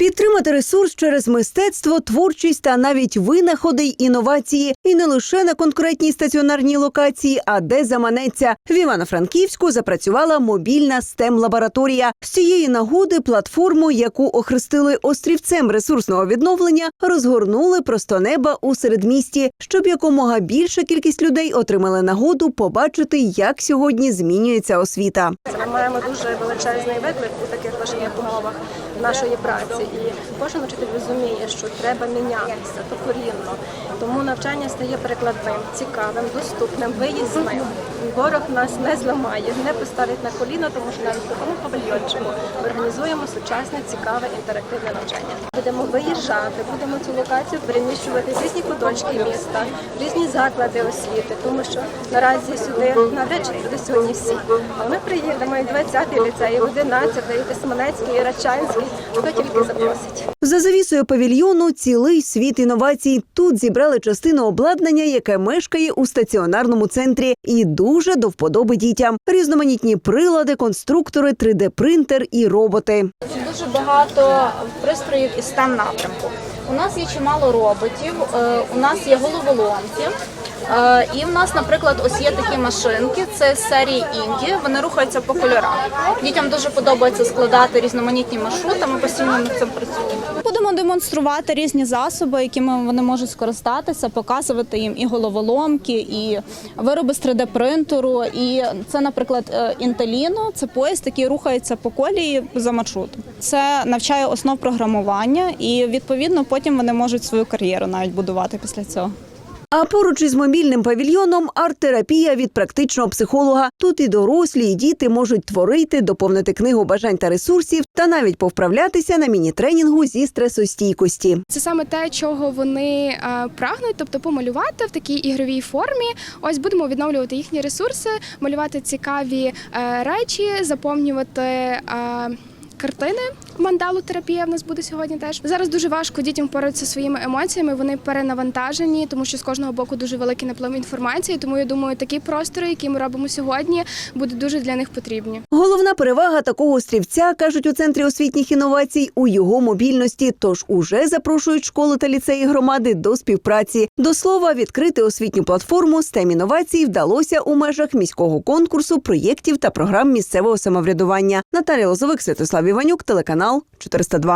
Підтримати ресурс через мистецтво, творчість та навіть винаходи й інновації, і не лише на конкретній стаціонарній локації, а де заманеться. В Івано-Франківську запрацювала мобільна stem лабораторія З цієї нагоди платформу, яку охрестили острівцем ресурсного відновлення, розгорнули просто неба у середмісті, щоб якомога більша кількість людей отримали нагоду побачити, як сьогодні змінюється освіта. Ми маємо дуже величезний виклик у таких важких умовах нашої праці, і кожен учитель розуміє, що треба мінятися докорінно. Тому навчання стає прикладним, цікавим, доступним, виїзним. Ворог нас не зламає, не поставить на коліно, тому що навіть в такому павільйончику ми організуємо сучасне, цікаве інтерактивне навчання. Будемо виїжджати, будемо цю локацію переміщувати в різні куточки міста, в різні заклади освіти, тому що наразі сюди навряд чи прийдуть сьогодні всі. Але ми приїдемо і 20-й ліцей, і 11-й, і Тисманецький, і Рачанський, хто тільки запросить. За завісою павільйону цілий світ інновацій. Тут зібрали частину обладнання, яке мешкає у стаціонарному центрі, і дуже до вподоби дітям. Різноманітні прилади, конструктори, 3D-принтер і роботи. Дуже багато пристроїв із STEM напрямку. У нас є чимало роботів, е, у нас є головоломки. Е, І в нас, наприклад, ось є такі машинки. Це з серії Інді. Вони рухаються по кольорах. Дітям дуже подобається складати різноманітні маршрути. Ми постійно над цим працюємо. Будемо демонструвати різні засоби, якими вони можуть скористатися, показувати їм і головоломки, і вироби з 3D принтеру. І це, наприклад, інтеліно. Це поїзд, який рухається по колії за маршрутом. Це навчає основ програмування, і відповідно потім вони можуть свою кар'єру навіть будувати після цього. А поруч із мобільним павільйоном арт-терапія від практичного психолога. Тут і дорослі, і діти можуть творити, доповнити книгу бажань та ресурсів та навіть повправлятися на міні-тренінгу зі стресостійкості. Це саме те, чого вони е, прагнуть, тобто помалювати в такій ігровій формі. Ось будемо відновлювати їхні ресурси, малювати цікаві е, речі, заповнювати. е, Картини мандалу терапія в нас буде сьогодні. Теж зараз дуже важко дітям впоратися своїми емоціями. Вони перенавантажені, тому що з кожного боку дуже великий наплив інформації. Тому я думаю, такі простори, які ми робимо сьогодні, будуть дуже для них потрібні. Головна перевага такого острівця, кажуть у центрі освітніх інновацій, у його мобільності. Тож уже запрошують школи та ліцеї громади до співпраці. До слова, відкрити освітню платформу STEM інновацій вдалося у межах міського конкурсу проєктів та програм місцевого самоврядування. Наталія Лозовик, Святослав Іванюк, телеканал 402.